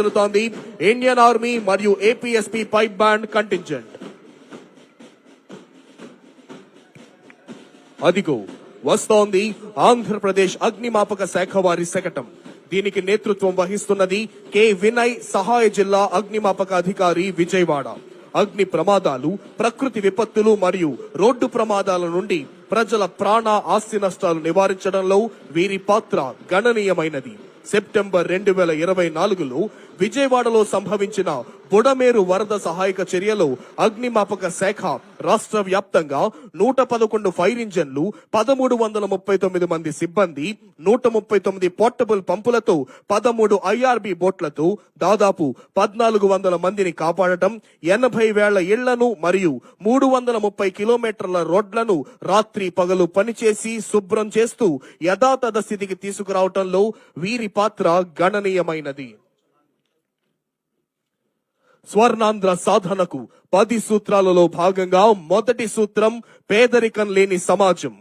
తెలుతోంది Indian army మరియు APSP pipe band contingent అదిగో వస్తోంది ఆంధ్రప్రదేశ్ అగ్నిమాపక శాఖ వారి శకటం. దీనికి నేతృత్వం వహిస్తున్నది కె. వినయ్ సహాయ జిల్లా అగ్నిమాపక అధికారి విజయవాడ. అగ్ని ప్రమాదాలు ప్రకృతి విపత్తులు మరియు రోడ్డు ప్రమాదాల నుండి ప్రజల ప్రాణ ఆస్తి నష్టాలు నివారించడంలో వీరి పాత్ర గణనీయమైనది. సెప్టెంబర్ రెండు వేల ఇరవై నాలుగులో విజయవాడలో సంభవించిన బుడమేరు వరద సహాయక చర్యలో అగ్నిమాపక శాఖ రాష్ట్ర వ్యాప్తంగా నూట పదకొండు ఫైర్ ఇంజన్లు పదమూడు వందల ముప్పై తొమ్మిది మంది సిబ్బంది నూట ముప్పై తొమ్మిది పోర్టబుల్ పంపులతో పదమూడు ఐఆర్బి బోట్లతో దాదాపు పద్నాలుగు వందల మందిని కాపాడటం ఎనభై వేల ఇళ్ళను మరియు మూడు వందల ముప్పై కిలోమీటర్ల రోడ్లను రాత్రి పగలు పనిచేసి శుభ్రం చేస్తూ యథాతథ స్థితికి తీసుకురావటంలో వీరి పాత్ర గణనీయమైనది. స్వర్ణాంధ్ర సాధనకు పది సూత్రాలలో భాగంగా మొదటి సూత్రం పేదరికం లేని సమాజం.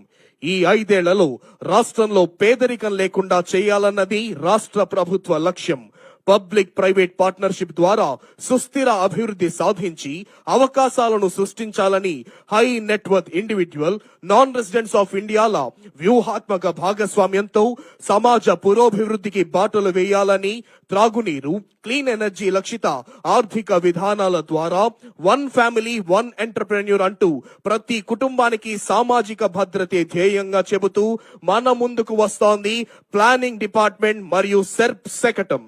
ఈ ఐదేళ్ళలో రాష్ట్రంలో పేదరికం లేకుండా చేయాలన్నది రాష్ట్ర ప్రభుత్వ లక్ష్యం. పబ్లిక్ ప్రైవేట్ పార్ట్నర్షిప్ ద్వారా సుస్థిర అభివృద్ధి సాధించి అవకాశాలను సృష్టించాలని high net worth individual non residents of ఇండియాల వ్యూహాత్మక భాగస్వామ్యంతో సమాజ పురోభివృద్ధికి బాటలు వేయాలని త్రాగునీరు క్లీన్ ఎనర్జీ లక్షిత ఆర్థిక విధానాల ద్వారా వన్ ఫ్యామిలీ వన్ ఎంటర్ప్రెన్యూర్ అంటూ ప్రతి కుటుంబానికి సామాజిక భద్రతే ధ్యేయంగా చెబుతూ మన ముందుకు వస్తోంది ప్లానింగ్ డిపార్ట్మెంట్ మరియు సెర్ప్ శకటం.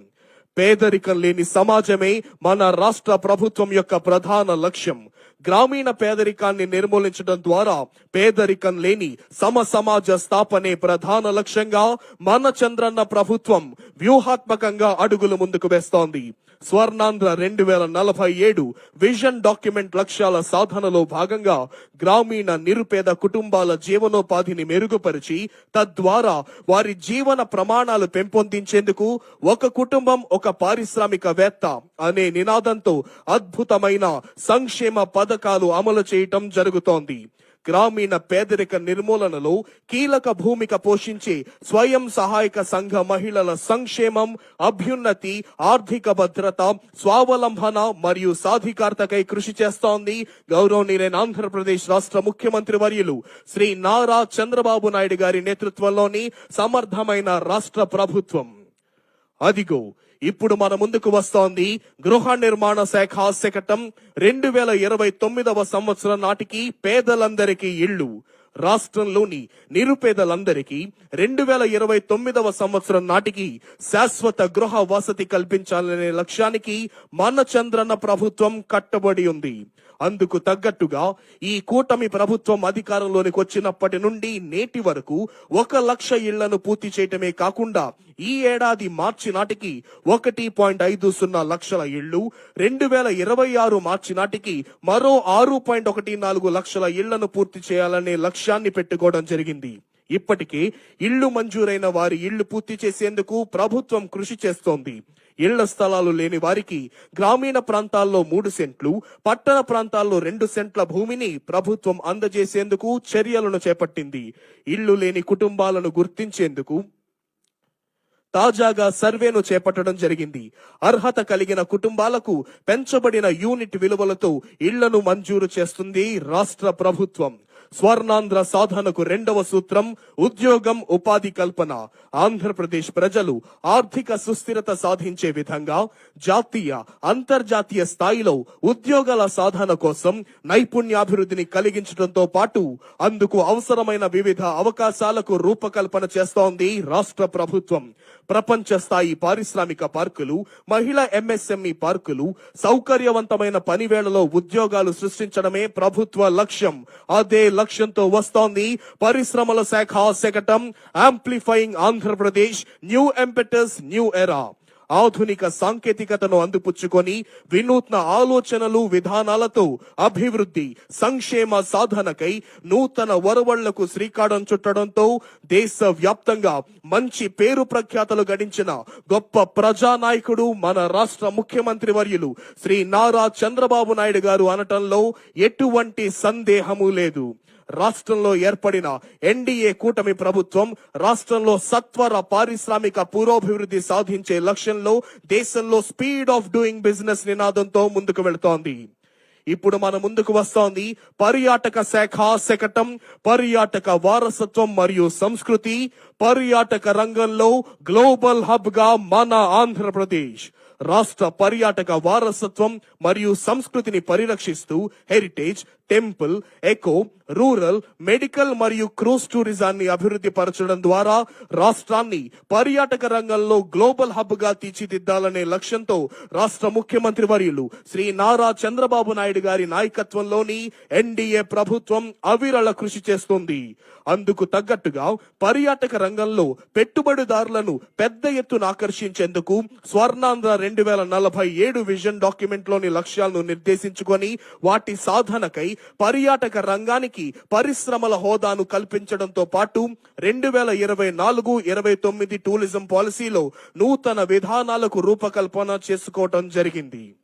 పేదరికం లేని సమాజమే మన రాష్ట్ర ప్రభుత్వం యొక్క ప్రధాన లక్ష్యం. గ్రామీణ పేదరికాన్ని నిర్మూలించడం ద్వారా పేదరికం లేని సమ సమాజ స్థాపనే ప్రధాన లక్ష్యంగా మన చంద్రన్న ప్రభుత్వం వ్యూహాత్మకంగా అడుగులు ముందుకు వేస్తోంది. స్వర్ణాంధ్ర రెండు వేల నలభై ఏడు విజన్ డాక్యుమెంట్ లక్ష్యాల సాధనలో భాగంగా గ్రామీణ నిరుపేద కుటుంబాల జీవనోపాధిని మెరుగుపరిచి తద్వారా వారి జీవన ప్రమాణాలు పెంపొందించేందుకు ఒక కుటుంబం ఒక పారిశ్రామికవేత్త అనే నినాదంతో అద్భుతమైన సంక్షేమ పథకాలు అమలు చేయటం జరుగుతోంది. గ్రామీణ పేదరిక నిర్మూలనలో కీలక భూమిక పోషించే స్వయం సహాయక సంఘ మహిళల సంక్షేమం అభ్యున్నతి ఆర్థిక భద్రత స్వావలంబన మరియు సాధికారతకై కృషి చేస్తోంది. గౌరవనీయులైన ఆంధ్రప్రదేశ్ రాష్ట్ర ముఖ్యమంత్రి వర్యులు శ్రీ నారా చంద్రబాబు నాయుడు గారి నేతృత్వంలోని సమర్థమైన రాష్ట్ర ప్రభుత్వం. అదిగో ఇప్పుడు మన ముందుకు వస్తోంది గృహ నిర్మాణ శాఖ శకటం రెండు వేల ఇరవై తొమ్మిదవ సంవత్సరం నాటికి పేదలందరికీ ఇళ్ళు. రాష్ట్రంలోని నిరుపేదలందరికీ రెండు వేల ఇరవై తొమ్మిదవ సంవత్సరం నాటికి శాశ్వత గృహ వసతి కల్పించాలనే లక్ష్యానికి మన చంద్రన్న ప్రభుత్వం కట్టబడి ఉంది. అందుకు తగ్గట్టుగా ఈ కూటమి ప్రభుత్వం అధికారంలోనికి వచ్చినప్పటి నుండి నేటి వరకు ఒక లక్ష ఇళ్ళను పూర్తి చేయటమే కాకుండా ఈ ఏడాది మార్చి నాటికి ఒకటి పాయింట్ ఐదు సున్నా లక్షల ఇళ్ళు రెండు వేల ఇరవై ఆరు మార్చి నాటికి మరో ఆరు పాయింట్ ఒకటి నాలుగు లక్షల ఇళ్ళను పూర్తి చేయాలనే లక్ష్యాన్ని పెట్టుకోవడం జరిగింది. ఇప్పటికే ఇళ్ళు మంజూరైన వారి ఇళ్ళు పూర్తి చేసేందుకు ప్రభుత్వం కృషి చేస్తోంది. ఇళ్ళ స్థలాలు లేని వారికి గ్రామీణ ప్రాంతాల్లో మూడు సెంట్లు పట్టణ ప్రాంతాల్లో రెండు సెంట్ల భూమిని ప్రభుత్వం అందజేసేందుకు చర్యలను చేపట్టింది. ఇళ్ళు లేని కుటుంబాలను గుర్తించేందుకు తాజాగా సర్వేను చేపట్టడం జరిగింది. అర్హత కలిగిన కుటుంబాలకు పెంచబడిన యూనిట్ విలువలతో ఇళ్ళను మంజూరు చేస్తుంది రాష్ట్ర ప్రభుత్వం. స్వర్ణాంధ్ర సాధనకు రెండవ సూత్రం ఉద్యోగం ఉపాధి కల్పన. ఆంధ్రప్రదేశ్ ప్రజలు ఆర్థిక సుస్థిరత సాధించే విధంగా జాతీయ అంతర్జాతీయ స్థాయిలో ఉద్యోగాల సాధన కోసం నైపుణ్యాభివృద్ధిని కలిగించడంతో పాటు అందుకు అవసరమైన వివిధ అవకాశాలకు రూపకల్పన చేస్తోంది రాష్ట్ర ప్రభుత్వం. ప్రపంచ స్థాయి పారిశ్రామిక పార్కులు మహిళా ఎంఎస్ఎంఈ పార్కులు సౌకర్యవంతమైన పనివేళలో ఉద్యోగాలు సృష్టించడమే ప్రభుత్వ లక్ష్యం. అదే లక్ష్యంతో వస్తోంది పరిశ్రమల శాఖ శకటం amplifying Andhra Pradesh new impetus new era. ఆధునిక సాంకేతికతను అందిపుచ్చుకొని వినూత్న ఆలోచనలు విధానాలతో అభివృద్ధి సంక్షేమ సాధనకై నూతన వరవళ్ళకు శ్రీకారం చుట్టడంతో దేశ వ్యాప్తంగా మంచి పేరు ప్రఖ్యాతలు గడించిన గొప్ప ప్రజానాయకుడు మన రాష్ట్ర ముఖ్యమంత్రి వర్యులు శ్రీ నారా చంద్రబాబు నాయుడు గారు అనటంలో ఎటువంటి సందేహము లేదు. రాష్ట్రంలో ఏర్పడిన ఎన్డీఏ కూటమి ప్రభుత్వం రాష్ట్రంలో సత్వర పారిశ్రామిక పురోభివృద్ధి సాధించే లక్ష్యంలో దేశంలో స్పీడ్ ఆఫ్ డూయింగ్ బిజినెస్ నినాదంతో ముందుకు వెళుతోంది. ఇప్పుడు మన ముందుకు వస్తోంది పర్యాటక శాఖ శకటం పర్యాటక వారసత్వం మరియు సంస్కృతి పర్యాటక రంగంలో గ్లోబల్ హబ్గా మన ఆంధ్రప్రదేశ్. రాష్ట్ర పర్యాటక వారసత్వం మరియు సంస్కృతిని పరిరక్షిస్తూ heritage temple eco rural medical మరియు క్రూజ్ టూరిజాన్ని అభివృద్ధి పరచడం ద్వారా రాష్ట్రాన్ని పర్యాటక రంగంలో గ్లోబల్ హబ్గా తీర్చిదిద్దాలనే లక్ష్యంతో రాష్ట్ర ముఖ్యమంత్రి వర్యులు శ్రీ నారా చంద్రబాబు నాయుడు గారి నాయకత్వంలోని ఎన్డీఏ ప్రభుత్వం అవిరళ కృషి చేస్తుంది. అందుకు తగ్గట్టుగా పర్యాటక రంగంలో పెట్టుబడిదారులను పెద్ద ఎత్తున ఆకర్షించేందుకు స్వర్ణాంధ్ర రెండు వేల నలభై ఏడు విజన్ డాక్యుమెంట్లోని లక్ష్యాలను నిర్దేశించుకొని వాటి సాధనకై పర్యాటక రంగానికి పరిశ్రమల హోదాను కల్పించడంతో పాటు రెండు వేల ఇరవై నాలుగు ఇరవై తొమ్మిది టూరిజం పాలసీలో నూతన విధానాలకు రూపకల్పన చేసుకోవటం జరిగింది.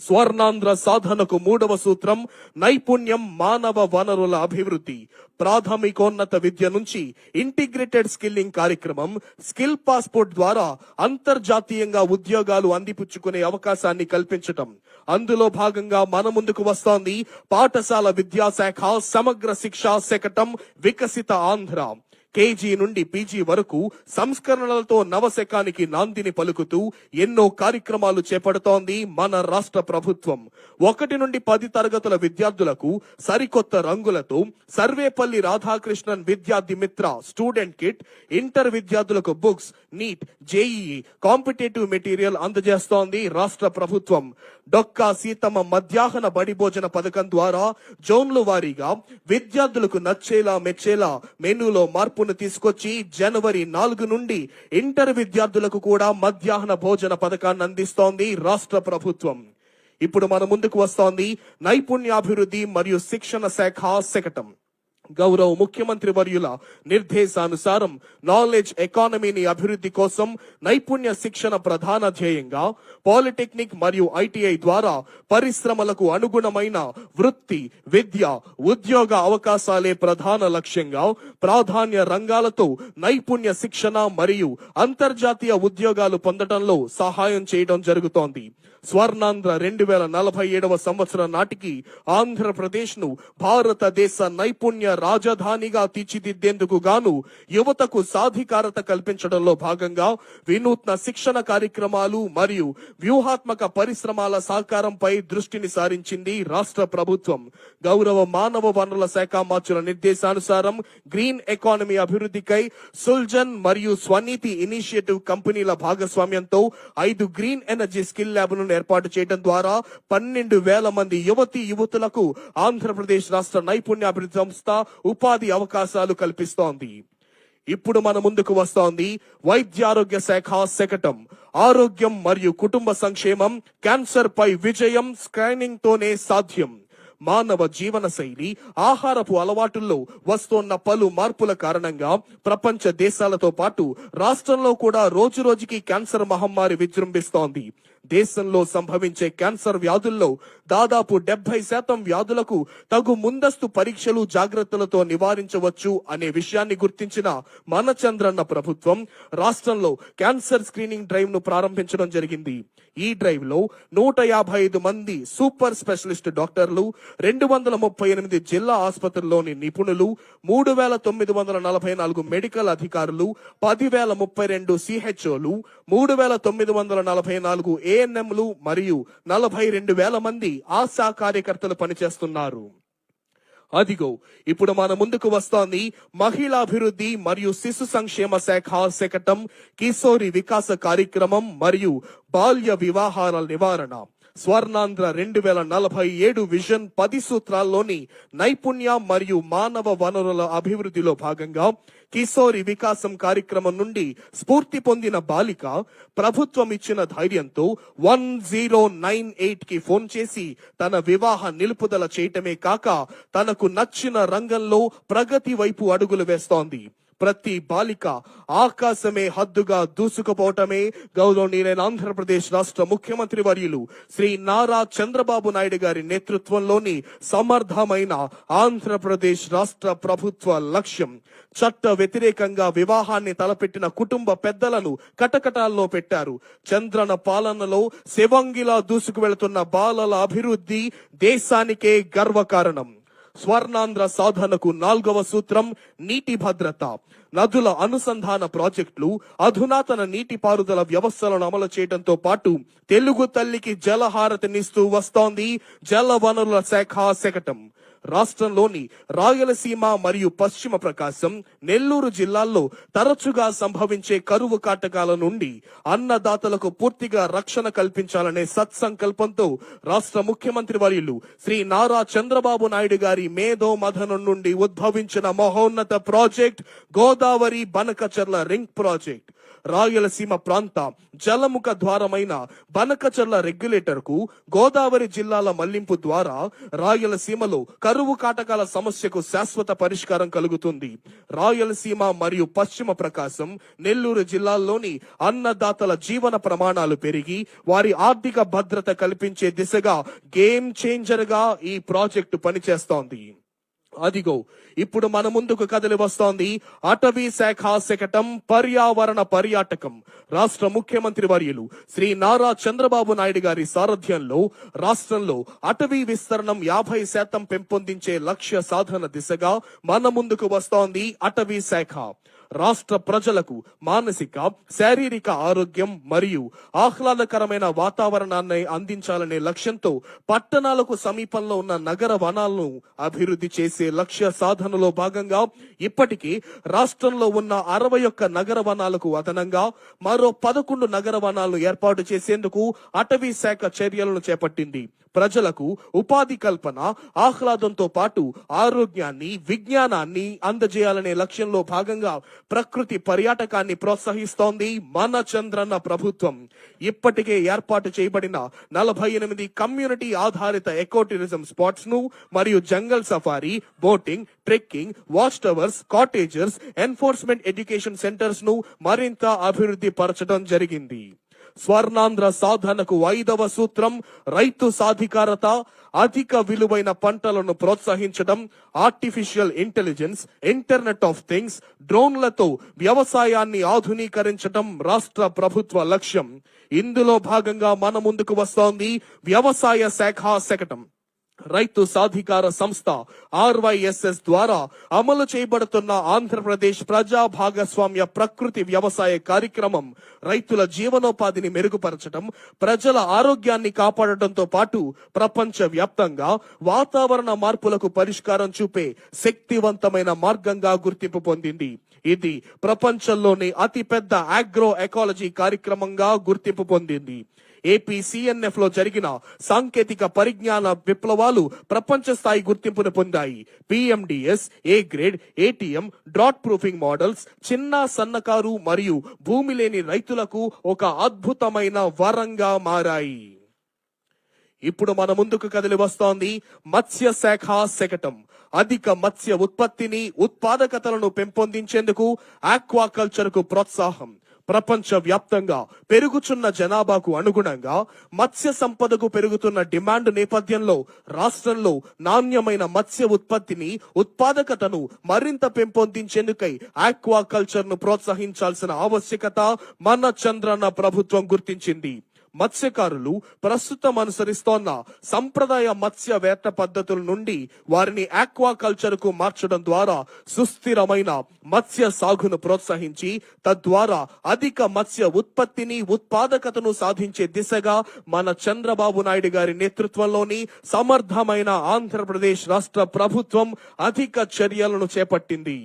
స్వర్ణాంధ్ర సాధనకు మూడవ సూత్రం నైపుణ్యం మానవ వనరుల అభివృద్ధి. ప్రాథమికోన్నత విద్య నుంచి ఇంటిగ్రేటెడ్ స్కిల్లింగ్ కార్యక్రమం స్కిల్ పాస్పోర్ట్ ద్వారా అంతర్జాతీయంగా ఉద్యోగాలు అందిపుచ్చుకునే అవకాశాన్ని కల్పించటం. అందులో భాగంగా మన ముందుకు వస్తోంది పాఠశాల విద్యాశాఖ సమగ్ర శిక్షా శకటం వికసిత ఆంధ్ర. కేజీ నుండి పీజీ వరకు సంస్కరణలతో నవశకానికి నాందిని పలుకుతూ ఎన్నో కార్యక్రమాలు చేపడుతోంది మన రాష్ట్ర ప్రభుత్వం. ఒకటి నుండి పది తరగతుల విద్యార్థులకు సరికొత్త రంగులతో Sarvepalli Radhakrishnan Vidyarthi Mitra student kit inter విద్యార్థులకు books NEET JEE competitive material అందజేస్తోంది రాష్ట్ర ప్రభుత్వం. డొక్కా సీతమ్మ మధ్యాహ్న బడి భోజన పథకం ద్వారా జోన్లు వారీగా విద్యార్థులకు నచ్చేలా మెచ్చేలా మెనూలో మార్పు మార్పును తీసుకొచ్చి జనవరి నాలుగు నుండి ఇంటర్ విద్యార్థులకు కూడా మధ్యాహ్న భోజన పథకాన్ని అందిస్తోంది రాష్ట్ర ప్రభుత్వం. ఇప్పుడు మన ముందుకు వస్తోంది నైపుణ్యాభివృద్ధి మరియు శిక్షణ శాఖ శకటం గౌరవ ముఖ్యమంత్రి వర్యుల నిర్దేశానుసారం నాలెడ్జ్ ఎకానమీని అభివృద్ధి కోసం నైపుణ్య శిక్షణ ప్రధాన ధ్యేయంగా పాలిటెక్నిక్ మరియు ఐటీఐ ద్వారా పరిశ్రమలకు అనుగుణమైన వృత్తి విద్య ఉద్యోగ అవకాశాలే ప్రధాన లక్ష్యంగా ప్రాధాన్య రంగాలతో నైపుణ్య శిక్షణ మరియు అంతర్జాతీయ ఉద్యోగాలు పొందడంలో సహాయం చేయడం జరుగుతోంది. స్వర్ణాంధ్ర రెండు వేల నలభై ఏడవ సంవత్సరం నాటికి ఆంధ్రప్రదేశ్ను భారతదేశ నైపుణ్య రాజధానిగా తీర్చిదిద్దేందుకు గాను యువతకు సాధికారత కల్పించడంలో భాగంగా వినూత్న శిక్షణ కార్యక్రమాలు మరియు వ్యూహాత్మక పరిశ్రమల సహకారంపై దృష్టిని సారించింది రాష్ట్ర ప్రభుత్వం. గౌరవ మానవ వనరుల శాఖ మార్చుల నిర్దేశానుసారం గ్రీన్ ఎకానమీ అభివృద్ధికై సుల్జన్ మరియు స్వనీతి ఇనిషియేటివ్ కంపెనీల భాగస్వామ్యంతో ఐదు గ్రీన్ ఎనర్జీ స్కిల్ ఏర్పాటు చేయడం ద్వారా పన్నెండు వేల మంది యువతి యువతులకు ఆంధ్రప్రదేశ్ రాష్ట్ర నైపుణ్యాభివృద్ధి సంస్థ ఉపాధి అవకాశాలు కల్పిస్తోంది. ఇప్పుడు మన ముందుకు వస్తోంది వైద్యారోగ్య శాఖ శకటం. ఆరోగ్యం మరియు కుటుంబ సంక్షేమం క్యాన్సర్ పై విజయం స్క్రీనింగ్ తోనే సాధ్యం. మానవ జీవన శైలి ఆహారపు అలవాటుల్లో వస్తోన్న పలు మార్పుల కారణంగా ప్రపంచ దేశాలతో పాటు రాష్ట్రంలో కూడా రోజు రోజుకి క్యాన్సర్ మహమ్మారి విజృంభిస్తోంది. దేశంలో సంభవించే క్యాన్సర్ వ్యాధుల్లో దాదాపు డెబ్బై శాతం వ్యాధులకు తగు ముందస్తు పరీక్షలు జాగ్రత్తలతో నివారించవచ్చు అనే విషయాన్ని గుర్తించిన మనచంద్రన్న ప్రభుత్వం రాష్ట్రంలో క్యాన్సర్ స్క్రీనింగ్ డ్రైవ్ను ప్రారంభించడం జరిగింది. ఈ డ్రైవ్లో నూట యాభై ఐదు మంది సూపర్ స్పెషలిస్ట్ డాక్టర్లు రెండు వందల ముప్పై ఎనిమిది జిల్లా ఆసుపత్రుల్లోని నిపుణులు మూడు వేల తొమ్మిది వందల నలభై నాలుగు మెడికల్ అధికారులు పది వేల ముప్పై రెండు సిహెచ్ఓలు మూడు వేల తొమ్మిది వందల నలభై నాలుగు ఏఎన్ఎంలు మరియు నలభై రెండు వేల మంది ఆశా కార్యకర్తలు పనిచేస్తున్నారు. అదిగో ఇప్పుడు మన ముందుకు వస్తోంది మహిళాభివృద్ధి మరియు శిశు సంక్షేమ శాఖ శకటం కిశోరి వికాస కార్యక్రమం మరియు బాల్య వివాహాల నివారణ. స్వర్ణాంధ్ర రెండు వేల నలభై ఏడు విజన్ పది సూత్రాల్లోని నైపుణ్య మరియు మానవ వనరుల అభివృద్ధిలో భాగంగా కిశోరి వికాసం కార్యక్రమం నుండి స్ఫూర్తి పొందిన బాలిక ప్రభుత్వం ఇచ్చిన ధైర్యంతో వన్ జీరో నైన్ ఎయిట్కి ఫోన్ చేసి తన వివాహ నిలుపుదల చేయటమే కాక తనకు నచ్చిన రంగంలో ప్రగతి వైపు అడుగులు వేస్తోంది. ప్రతి బాలిక ఆకాశమే హద్దుగా దూసుకుపోవటమే. గౌరవనీయులైన ఆంధ్రప్రదేశ్ రాష్ట్ర ముఖ్యమంత్రి వర్యులు శ్రీ నారా చంద్రబాబు నాయుడు గారి నేతృత్వంలోని సమర్థమైన ఆంధ్రప్రదేశ్ రాష్ట్ర ప్రభుత్వ లక్ష్యం చట్ట వ్యతిరేకంగా వివాహాన్ని తలపెట్టిన కుటుంబ పెద్దలను కటకటాల్లో పెట్టారు. చంద్రన పాలనలో శివంగిలా దూసుకు వెళుతున్న బాలల అభివృద్ధి దేశానికే గర్వకారణం. స్వర్ణాంధ్ర సాధనకు నాల్గవ సూత్రం నీటి భద్రత. నదుల అనుసంధాన ప్రాజెక్టులు అధునాతన నీటిపారుదల వ్యవస్థలను అమలు చేయడంతో పాటు తెలుగు తల్లికి జలహారతినిస్తూ వస్తోంది జల వనరుల శాఖ శకటం. రాష్ట్రంలోని రాయలసీమ మరియు పశ్చిమ ప్రకాశం నెల్లూరు జిల్లాల్లో తరచుగా సంభవించే కరువు కాటకాల నుండి అన్నదాతలకు పూర్తిగా రక్షణ కల్పించాలనే సత్సంకల్పంతో రాష్ట్ర ముఖ్యమంత్రి వర్యులు శ్రీ నారా చంద్రబాబు నాయుడు గారి మేధో మథనం నుండి ఉద్భవించిన మహోన్నత project Godavari Banakacherla ring project. Rayalaseema ప్రాంత జలముఖ ద్వారమైన బనకచర్ల రెగ్యులేటర్కు గోదావరి జిల్లాల మళ్ళింపు ద్వారా రాయలసీమలో కరువు కాటకాల సమస్యకు శాశ్వత పరిష్కారం కలుగుతుంది. రాయలసీమ మరియు పశ్చిమ ప్రకాశం నెల్లూరు జిల్లాల్లోని అన్నదాతల జీవన ప్రమాణాలు పెరిగి వారి ఆర్థిక భద్రత కల్పించే దిశగా గేమ్ చేంజర్గా ఈ ప్రాజెక్టు పనిచేస్తోంది. అదిగో ఇప్పుడు మన ముందుకు కదిలి వస్తోంది అటవీ శాఖ శకటం పర్యావరణ పర్యాటకం. రాష్ట్ర ముఖ్యమంత్రి వర్యులు శ్రీ నారా చంద్రబాబు నాయుడు గారి సారథ్యంలో రాష్ట్రంలో అటవీ విస్తరణం యాభై శాతం పెంపొందించే లక్ష్య సాధన దిశగా మన ముందుకు వస్తోంది అటవీ శాఖ. రాష్ట్ర ప్రజలకు మానసిక శారీరక ఆరోగ్యం మరియు ఆహ్లాదకరమైన వాతావరణాన్ని అందించాలనే లక్ష్యంతో పట్టణాలకు సమీపంలో ఉన్న నగర వనాలను అభివృద్ధి చేసే లక్ష్య సాధనలో భాగంగా ఇప్పటికీ రాష్ట్రంలో ఉన్న అరవై ఒక్క నగర వనాలకు అదనంగా మరో పదకొండు నగర వనాలను ఏర్పాటు చేసేందుకు అటవీ శాఖ చర్యలను చేపట్టింది. ప్రజలకు ఉపాధి కల్పన ఆహ్లాదంతో పాటు ఆరోగ్యాన్ని విజ్ఞానాన్ని అందజేయాలనే లక్ష్యంలో భాగంగా ప్రకృతి పర్యాటకాన్ని ప్రోత్సహిస్తోంది మన చంద్రన్న ప్రభుత్వం. ఇప్పటికే ఏర్పాటు చేయబడిన నలభై ఎనిమిది కమ్యూనిటీ ఆధారిత ఎకో టూరిజం స్పాట్స్ను మరియు jungle safari boating trekking watch towers cottages enforcement education సెంటర్స్ను మరింత అభివృద్ధి పరచడం జరిగింది. స్వర్ణాంధ్ర సాధనకు ఐదవ సూత్రం రైతు సాధికారత అధిక విలువైన పంటలను ప్రోత్సహించడం artificial intelligence internet of things డ్రోన్లతో వ్యవసాయాన్ని ఆధునీకరించడం రాష్ట్ర ప్రభుత్వ లక్ష్యం. ఇందులో భాగంగా మన ముందుకు వస్తోంది వ్యవసాయ శాఖ శకటం. రైతు సాధికార సంస్థ ఆర్వైఎస్ఎస్ ద్వారా అమలు చేయబడుతున్న ఆంధ్రప్రదేశ్ ప్రజా భాగస్వామ్య ప్రకృతి వ్యవసాయ కార్యక్రమం రైతుల జీవనోపాధిని మెరుగుపరచడం ప్రజల ఆరోగ్యాన్ని కాపాడటంతో పాటు ప్రపంచ వ్యాప్తంగా వాతావరణ మార్పులకు పరిష్కారం చూపే శక్తివంతమైన మార్గంగా గుర్తింపు పొందింది. ఇది ప్రపంచంలోని అతిపెద్ద ఆగ్రో ఎకాలజీ కార్యక్రమంగా గుర్తింపు పొందింది. ఏపీ సిఎన్ఎఫ్లో జరిగిన సాంకేతిక పరిజ్ఞాన విప్లవాలు ప్రపంచ స్థాయి గుర్తింపును పొందాయి. PMDS A grade ATM drought proofing models చిన్న సన్నకారు మరియు భూమి లేని రైతులకు ఒక అద్భుతమైన వరంగా మారాయి. ఇప్పుడు మన ముందుకు కదిలి వస్తోంది మత్స్య శాఖ శకటం. అధిక మత్స్య ఉత్పత్తిని ఉత్పాదకతలను పెంపొందించేందుకు ఆక్వాకల్చర్కు ప్రోత్సాహం. ప్రపంచ వ్యాప్తంగా పెరుగుచున్న జనాభాకు అనుగుణంగా మత్స్య సంపదకు పెరుగుతున్న డిమాండ్ నేపథ్యంలో రాష్ట్రంలో నాణ్యమైన మత్స్య ఉత్పత్తిని ఉత్పాదకతను మరింత పెంపొందించేందుకై ఆక్వాకల్చర్ను ప్రోత్సహించాల్సిన ఆవశ్యకత మన చంద్రన్న ప్రభుత్వం గుర్తించింది. మత్స్యకారులు ప్రస్తుతం అనుసరిస్తోన్న సంప్రదాయ మత్స్య వేట పద్ధతుల నుండి వారిని ఆక్వాకల్చర్కు మార్చడం ద్వారా సుస్థిరమైన మత్స్య సాగును ప్రోత్సహించి తద్వారా అధిక మత్స్య ఉత్పత్తిని ఉత్పాదకతను సాధించే దిశగా మన చంద్రబాబు నాయుడు గారి నేతృత్వంలోని సమర్థమైన ఆంధ్రప్రదేశ్ రాష్ట్ర ప్రభుత్వం అధిక చర్యలను చేపట్టింది.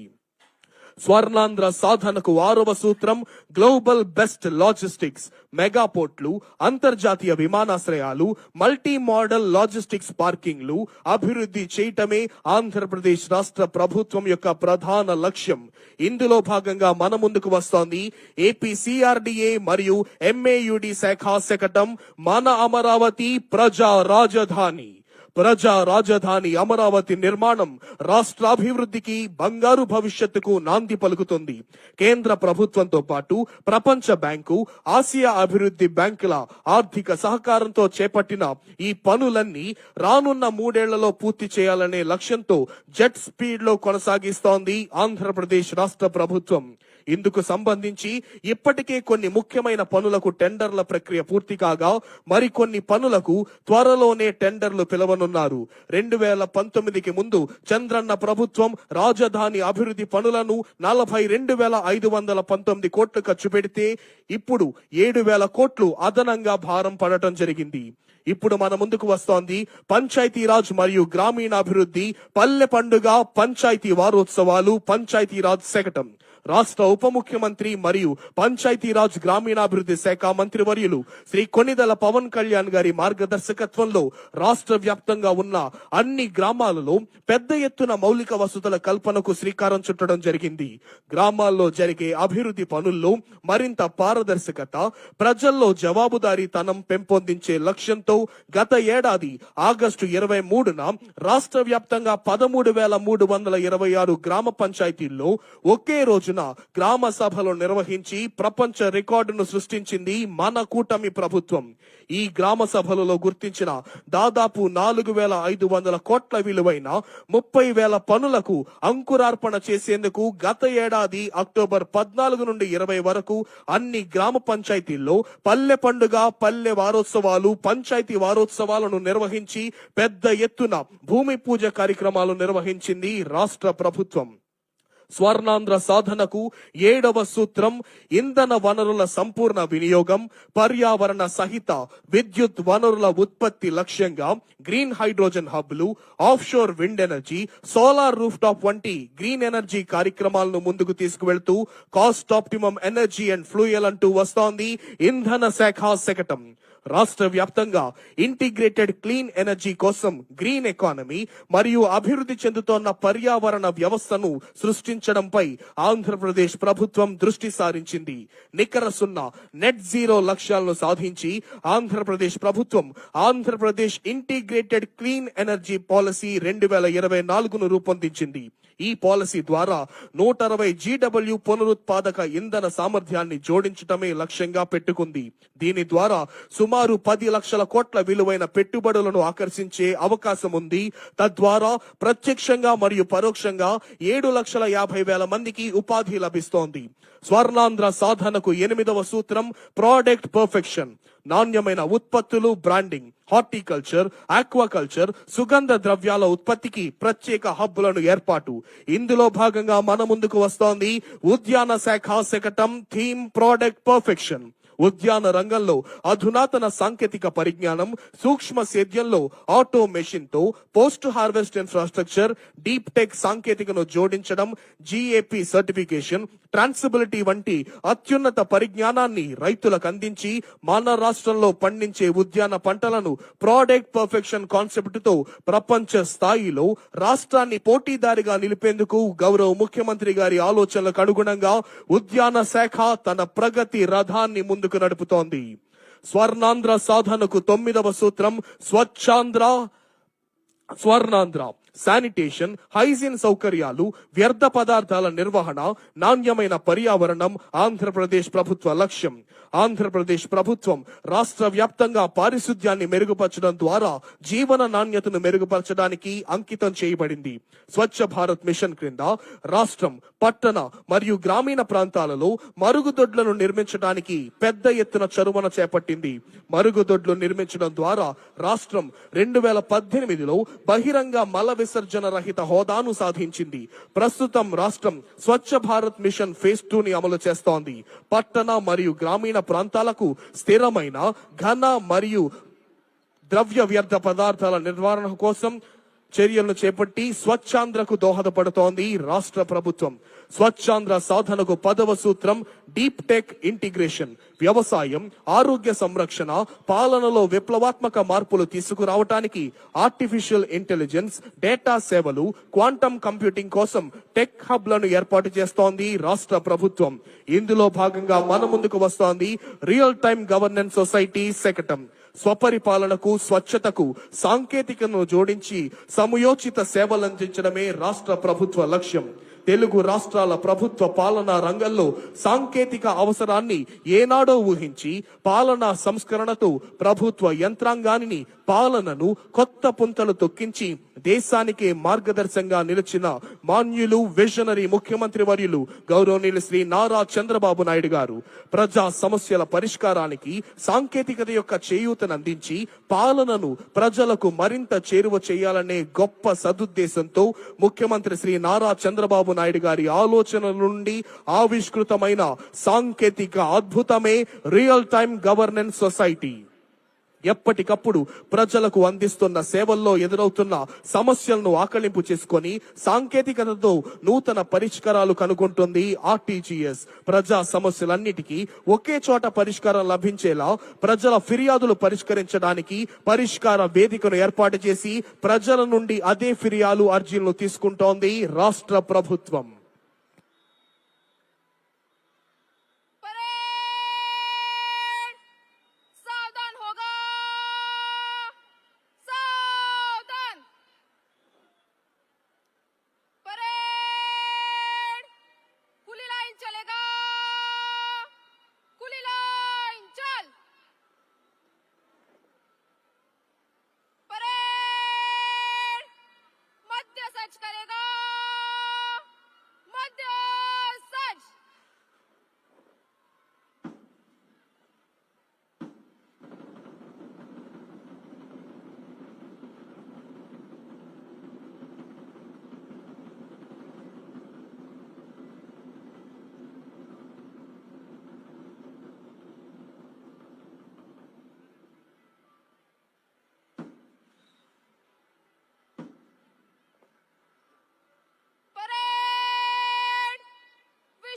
స్వర్ణాంధ్ర సాధనకు ఆరవ సూత్రం గ్లోబల్ బెస్ట్ లాజిస్టిక్స్ మెగాపోర్ట్లు అంతర్జాతీయ విమానాశ్రయాలు మల్టీ మోడల్ లాజిస్టిక్స్ పార్కింగ్లు అభివృద్ధి చేయటమే ఆంధ్రప్రదేశ్ రాష్ట్ర ప్రభుత్వం యొక్క ప్రధాన లక్ష్యం. ఇందులో భాగంగా మన ముందుకు వస్తోంది ఏపీ సిఆర్డిఏ మరియు ఎంఏయుడి శాఖ శకటం మన అమరావతి ప్రజా రాజధాని. ప్రజా రాజధాని అమరావతి నిర్మాణం రాష్ట్రాభివృద్ధికి బంగారు భవిష్యత్తుకు నాంది పలుకుతుంది. కేంద్ర ప్రభుత్వంతో పాటు ప్రపంచ బ్యాంకు ఆసియా అభివృద్ధి బ్యాంకుల ఆర్థిక సహకారంతో చేపట్టిన ఈ పనులన్నీ రానున్న మూడేళ్ళలో పూర్తి చేయాలనే లక్ష్యంతో జెట్ స్పీడ్లో కొనసాగిస్తోంది ఆంధ్రప్రదేశ్ రాష్ట్ర ప్రభుత్వం. ఇందుకు సంబంధించి ఇప్పటికే కొన్ని ముఖ్యమైన పనులకు టెండర్ల ప్రక్రియ పూర్తి కాగా మరికొన్ని పనులకు త్వరలోనే టెండర్లు పిలవనున్నారు. రెండు వేల పంతొమ్మిదికి ముందు చంద్రన్న ప్రభుత్వం రాజధాని అభివృద్ధి పనులను నలభై రెండు వేల ఐదు వందల పంతొమ్మిది కోట్లు ఖర్చు పెడితే ఇప్పుడు ఏడు వేల కోట్లు అదనంగా భారం పడటం జరిగింది. ఇప్పుడు మన ముందుకు వస్తోంది పంచాయతీరాజ్ మరియు గ్రామీణాభివృద్ధి పల్లె పండుగ పంచాయతీ వారోత్సవాలు పంచాయతీరాజ్ శకటం. రాష్ట్ర ఉప ముఖ్యమంత్రి మరియు పంచాయతీరాజ్ గ్రామీణాభివృద్ధి శాఖ మంత్రివర్యులు శ్రీ కొనిదల పవన్ కళ్యాణ్ గారి మార్గదర్శకత్వంలో రాష్ట్ర వ్యాప్తంగా ఉన్న అన్ని గ్రామాలలో పెద్ద ఎత్తున మౌలిక వసతుల కల్పనకు శ్రీకారం చుట్టడం జరిగింది. గ్రామాల్లో జరిగే అభివృద్ధి పనుల్లో మరింత పారదర్శకత ప్రజల్లో జవాబుదారీతనం పెంపొందించే లక్ష్యంతో గత ఏడాది ఆగస్టు ఇరవై మూడున రాష్ట్ర వ్యాప్తంగా పదమూడు వేల మూడు వందల ఇరవై ఆరు గ్రామ పంచాయతీల్లో ఒకే రోజున గ్రామ సభలు నిర్వహించి ప్రపంచ రికార్డును సృష్టించింది మన కూటమి ప్రభుత్వం. ఈ గ్రామ సభలలో గుర్తించిన దాదాపు నాలుగు వేల ఐదు వందల కోట్ల విలువైన ముప్పై వేల పనులకు అంకురార్పణ చేసేందుకు గత ఏడాది అక్టోబర్ పద్నాలుగు నుండి ఇరవై వరకు అన్ని గ్రామ పంచాయతీల్లో పల్లె పండుగ పల్లె వారోత్సవాలు పంచాయతీ వారోత్సవాలను నిర్వహించి పెద్ద ఎత్తున భూమి పూజ కార్యక్రమాలు నిర్వహించింది రాష్ట్ర ప్రభుత్వం. స్వర్ణాంధ్ర సాధనకు ఏడవ సూత్రం ఇంధన వనరుల సంపూర్ణ వినియోగం పర్యావరణ సహిత విద్యుత్ వనరుల ఉత్పత్తి లక్ష్యంగా green hydrogen హబ్లు offshore wind energy solar rooftop వంటి గ్రీన్ ఎనర్జీ కార్యక్రమాలను ముందుకు తీసుకువెళ్తూ cost optimum energy and fuel అంటూ వస్తోంది ఇంధన శాఖ శకటం. రాష్ట్ర వ్యాప్తంగా ఇంటిగ్రేటెడ్ క్లీన్ ఎనర్జీ కోసం గ్రీన్ ఎకానమీ మరియు అభివృద్ధి చెందుతోన్న పర్యావరణ వ్యవస్థను సృష్టించడంపై ఆంధ్రప్రదేశ్ ప్రభుత్వం దృష్టి సారించింది. నికర సున్నా నెట్ జీరో లక్ష్యాలను సాధించి ఆంధ్రప్రదేశ్ ప్రభుత్వం Andhra Pradesh integrated clean energy policy రెండు వేల ఇరవై నాలుగును రూపొందించింది. ఈ పాలసీ ద్వారా నూట అరవై జీడబ్ల్యూ పునరుత్పాదక ఇంధన సామర్థ్యాన్ని జోడించటమే లక్ష్యంగా పెట్టుకుంది. దీని ద్వారా సుమారు పది లక్షల కోట్ల విలువైన పెట్టుబడులను ఆకర్షించే అవకాశం ఉంది. తద్వారా ప్రత్యక్షంగా మరియు పరోక్షంగా ఏడు లక్షల యాభై వేల మందికి ఉపాధి లభిస్తోంది. స్వర్ణాంధ్ర సాధనకు ఎనిమిదవ సూత్రం ప్రోడక్ట్ పర్ఫెక్షన్ నాణ్యమైన ఉత్పత్తులు బ్రాండింగ్ హార్టికల్చర్ ఆక్వాకల్చర్ సుగంధ ద్రవ్యాల ఉత్పత్తికి ప్రత్యేక హబ్బులను ఏర్పాటు. ఇందులో భాగంగా మన ముందుకు వస్తోంది ఉద్యాన శాఖ శకటం థీమ్ ప్రోడక్ట్ పర్ఫెక్షన్. ఉద్యాన రంగంలో అధునాతన సాంకేతిక పరిజ్ఞానం సూక్ష్మ సేద్యంలో ఆటో మెషిన్తో post harvest infrastructure deep tech సాంకేతికను జోడించడం జిఏపి సర్టిఫికేషన్ ట్రాన్సిబిలిటీ వంటి అత్యున్నత పరిజ్ఞానాన్ని రైతులకు అందించి మన రాష్ట్రంలో పండించే ఉద్యాన పంటలను ప్రోడక్ట్ పర్ఫెక్షన్ కాన్సెప్ట్తో ప్రపంచ స్థాయిలో రాష్ట్రాన్ని పోటీదారిగా నిలిపేందుకు గౌరవ ముఖ్యమంత్రి గారి ఆలోచనలకు అనుగుణంగా ఉద్యాన శాఖ తన ప్రగతి రథాన్ని ముందు ముందుకు నడుపుతోంది. స్వర్ణాంధ్ర సాధనకు తొమ్మిదవ సూత్రం స్వచ్ఛాంధ్ర స్వర్ణాంధ్ర. శానిటేషన్ హైజీన్ సౌకర్యాలు వ్యర్థ పదార్థాల నిర్వహణ నాణ్యమైన పర్యావరణం ఆంధ్రప్రదేశ్ ప్రభుత్వ లక్ష్యం. ఆంధ్రప్రదేశ్ ప్రభుత్వం రాష్ట్ర వ్యాప్తంగా పారిశుద్ధ్యాన్ని మెరుగుపరచడం ద్వారా జీవన నాణ్యతను మెరుగుపరచడానికి అంకితం చేయబడింది. స్వచ్ఛ భారత్ మిషన్ క్రింద రాష్ట్రం పట్టణ మరియు గ్రామీణ ప్రాంతాలలో మరుగుదొడ్లను నిర్మించడానికి పెద్ద ఎత్తున చరువన చేపట్టింది. మరుగుదొడ్లు నిర్మించడం ద్వారా రాష్ట్రం రెండు వేల పద్దెనిమిదిలో బహిరంగ మల విసర్జన రహిత హోదాను సాధించింది. ప్రస్తుతం రాష్ట్రం Swachh Bharat mission phase two ని అమలు చేస్తోంది. పట్టణ మరియు గ్రామీణ ప్రాంతాలకు స్థిరమైన ఘన మరియు ద్రవ్య వ్యర్థ పదార్థాల నిర్వహణ కోసం చర్యలను చేపట్టి స్వచ్ఛాంధ్రకు దోహదపడుతోంది రాష్ట్ర ప్రభుత్వం. స్వచ్ఛాంధ్ర సాధనకు పదవ సూత్రం డీప్ టెక్ ఇంటిగ్రేషన్. వ్యవసాయం ఆరోగ్య సంరక్షణ పాలనలో విప్లవాత్మక మార్పులు తీసుకురావటానికి ఆర్టిఫిషియల్ ఇంటెలిజెన్స్ డేటా సేవలు క్వాంటమ్ కంప్యూటింగ్ కోసం టెక్ హబ్లను ఏర్పాటు చేస్తోంది రాష్ట్ర ప్రభుత్వం. ఇందులో భాగంగా మన ముందుకు వస్తోంది రియల్ టైమ్ గవర్నెన్స్ సొసైటీ శకటం. స్వపరిపాలనకు స్వచ్ఛతకు సాంకేతికను జోడించి సమయోచిత సేవలందించడమే రాష్ట్ర ప్రభుత్వ లక్ష్యం. తెలుగు రాష్ట్రాల ప్రభుత్వ పాలనా రంగంలో సాంకేతిక అవసరాన్ని ఏనాడో ఊహించి పాలనా సంస్కరణతో ప్రభుత్వ యంత్రాంగాన్ని పాలనను కొత్త పుంతలు తొక్కించి దేశానికే మార్గదర్శంగా నిలిచిన మాన్యులు విజనరీ ముఖ్యమంత్రి వర్యులు గౌరవనీయులు శ్రీ నారా చంద్రబాబు నాయుడు గారు ప్రజా సమస్యల పరిష్కారానికి సాంకేతికత యొక్క చేయూతనందించి పాలనను ప్రజలకు మరింత చేరువ చేయాలనే గొప్ప సదుద్దేశంతో ముఖ్యమంత్రి శ్రీ నారా చంద్రబాబు నాయుడు గారి ఆలోచన నుండి ఆవిష్కృతమైన సాంకేతిక అద్భుతమే రియల్ టైమ్ గవర్నెన్స్ సొసైటీ. ఎప్పటికప్పుడు ప్రజలకు అందిస్తున్న సేవల్లో ఎదురవుతున్న సమస్యలను ఆకలింపు చేసుకొని సాంకేతికతతో నూతన పరిష్కారాలు కనుగొంటుంది ఆర్టీజీఎస్. ప్రజా సమస్యలన్నిటికీ ఒకే చోట పరిష్కారం లభించేలా ప్రజల ఫిర్యాదులు పరిష్కరించడానికి పరిష్కార వేదికను ఏర్పాటు చేసి ప్రజల నుండి అదే ఫిర్యాదు అర్జీలను తీసుకుంటోంది రాష్ట్ర ప్రభుత్వం.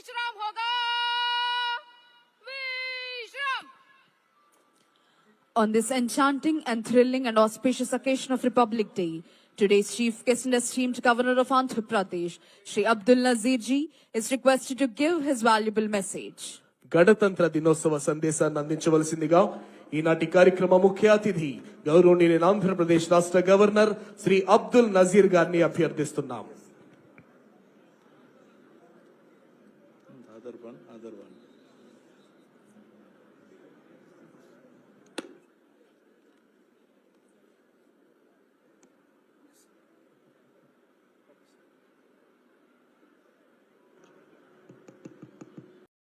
विश्राम होगा विश्राम On this enchanting and thrilling and auspicious occasion of Republic Day, today's chief guest and esteemed governor of Andhra Pradesh, Shri Abdul Nazir ji, is requested to give his valuable message. గణతంత్ర దినోత్సవ సందేశాన్ని అందించవలసిందిగా ఈనాటి కార్యక్రమ ముఖ్య అతిథి గౌరవనీయులైన ఆంధ్రప్రదేశ్ రాష్ట్ర governor Shri Abdul Nazir గారిని అభ్యర్థిస్తున్నాం